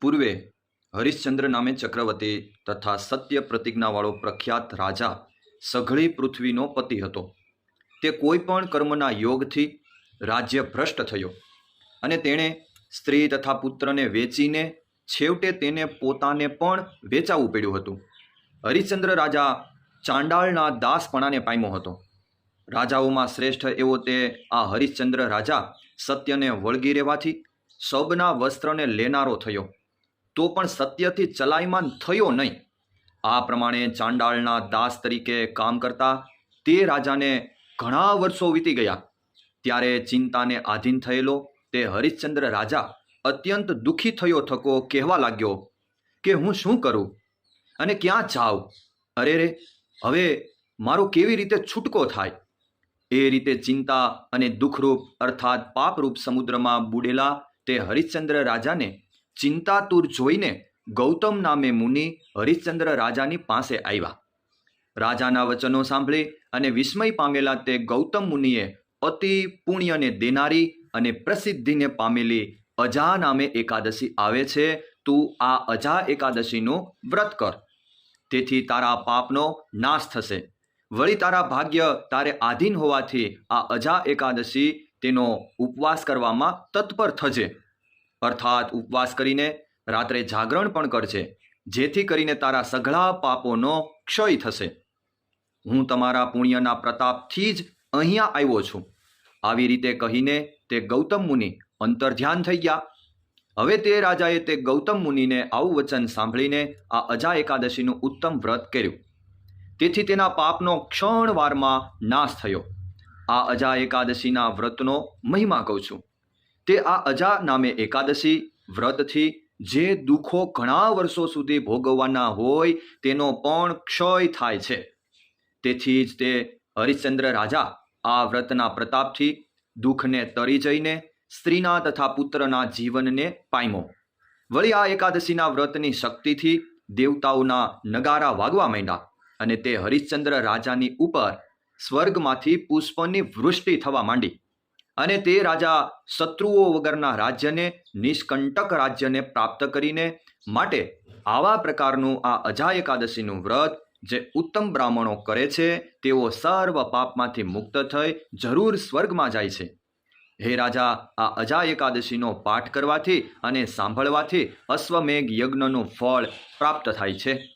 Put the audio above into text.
પૂર્વે હરિશ્ચંદ્ર નામે ચક્રવર્તી તથા સત્ય પ્રતિજ્ઞાવાળો પ્રખ્યાત રાજા સઘળી પૃથ્વીનો પતિ હતો. તે કોઈ પણ કર્મના યોગથી રાજ્ય ભ્રષ્ટ થયો અને તેણે સ્ત્રી તથા પુત્રને વેચીને છેવટે તેને પોતાને પણ વેચાવવું પડ્યું હતું. હરિશ્ચંદ્ર રાજા ચાંડાળના દાસપણાને પામ્યો હતો. રાજાઓમાં શ્રેષ્ઠ એવો તે આ હરિશ્ચંદ્ર રાજા સત્યને વળગી રહેવાથી સૌના વસ્ત્રને લેનારો થયો. તો પણ સત્યથી ચલાયમાન થયો નહીં. આ પ્રમાણે ચાંડાળના દાસ તરીકે કામ કરતા તે રાજાને ઘણા વર્ષો વીતી ગયા. ત્યારે ચિંતાને આધીન થયેલો તે હરિશ્ચંદ્ર રાજા અત્યંત દુઃખી થયો થકો કહેવા લાગ્યો કે હું શું કરું અને ક્યાં જાઉં? અરે રે, હવે મારો કેવી રીતે છૂટકો થાય? એ રીતે ચિંતા અને દુઃખરૂપ અર્થાત પાપરૂપ સમુદ્રમાં બુડેલા તે હરિશ્ચંદ્ર રાજાને ચિંતાતુર જોઈને ગૌતમ નામે મુનિ હરિશ્ચંદ્ર રાજાની પાસે આવ્યા. રાજાના વચનો સાંભળી અને વિસ્મય પામેલા તે ગૌતમ મુનિએ અતિ પુણ્યને દેનારી અને પ્રસિદ્ધિને પામેલી અજા નામે એકાદશી આવે છે, તું આ અજા એકાદશીનું વ્રત કર. તેથી તારા પાપનો નાશ થશે. વળી તારા ભાગ્ય તારે આધીન હોવાથી આ અજા એકાદશી તેનો ઉપવાસ કરવામાં તત્પર થજે. અર્થાત ઉપવાસ કરીને રાત્રે જાગરણ પણ કરજે, જેથી કરીને તારા સઘળા પાપોનો ક્ષય થશે. હું તમારા પુણ્યના પ્રતાપથી જ અહીંયા આવ્યો છું. આવી રીતે કહીને તે ગૌતમ મુનિ અંતર્ધ્યાન થઈ ગયા. હવે તે રાજાએ તે ગૌતમ મુનિને આવું વચન સાંભળીને આ અજા એકાદશીનું ઉત્તમ વ્રત કર્યું. તેથી તેના પાપનો ક્ષણવારમાં નાશ થયો. આ અજા એકાદશીના વ્રતનો મહિમા કહું છું. તે આ અજા નામે એકાદશી વ્રતથી જે દુઃખો ઘણા વર્ષો સુધી ભોગવવાના હોય તેનો પણ ક્ષય થાય છે. તેથી જ તે હરિશ્ચંદ્ર રાજા આ વ્રતના પ્રતાપથી દુઃખને તરી જઈને સ્ત્રીના તથા પુત્રના જીવનને પાયમો વળી આ એકાદશીના વ્રતની શક્તિથી દેવતાઓના નગારા વાગવા માંડ્યા અને તે હરિશ્ચંદ્ર રાજાની ઉપર સ્વર્ગમાંથી પુષ્પની વૃષ્ટિ થવા માંડી. અને તે રાજા શત્રુઓ વગરના રાજ્યને, નિષ્કંટક રાજ્યને પ્રાપ્ત કરીને માટે આવા પ્રકારનું આ અજા એકાદશીનું વ્રત જે ઉત્તમ બ્રાહ્મણો કરે છે, તેઓ સર્વ પાપમાંથી મુક્ત થઈ જરૂર સ્વર્ગમાં જાય છે. હે રાજા, આ અજા એકાદશીનો પાઠ કરવાથી અને સાંભળવાથી અશ્વમેઘ યજ્ઞનું ફળ પ્રાપ્ત થાય છે.